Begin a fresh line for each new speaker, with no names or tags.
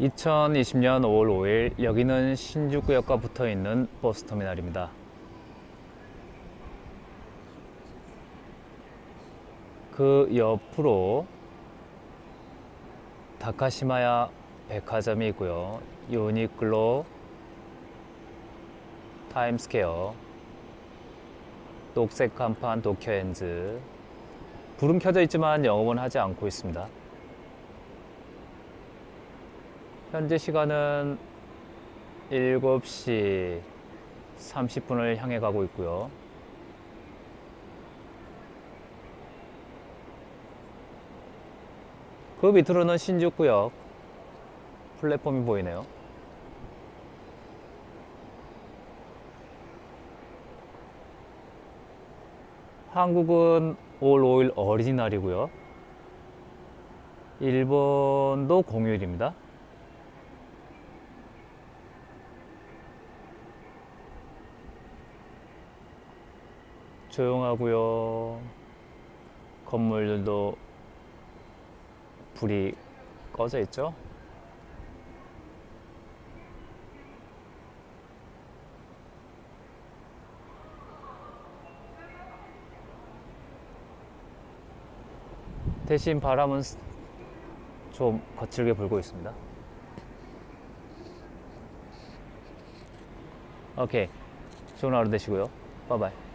2020년 5월 5일 여기는 신주구역과 붙어 있는 버스터미널입니다. 그 옆으로 다카시마야 백화점이 있고요. 유니클로, 타임스퀘어, 녹색 간판 도쿄엔즈. 불은 켜져 있지만 영업은 하지 않고 있습니다. 현재 시간은 7시 30분을 향해 가고 있고요. 그 밑으로는 신주구역 플랫폼이 보이네요. 한국은 5월 5일 어린이날이고요. 일본도 공휴일입니다. 조용하고요. 건물들도 불이 꺼져 있죠. 대신 바람은 좀 거칠게 불고 있습니다. 오케이. 좋은 하루 되시고요. 바이바이.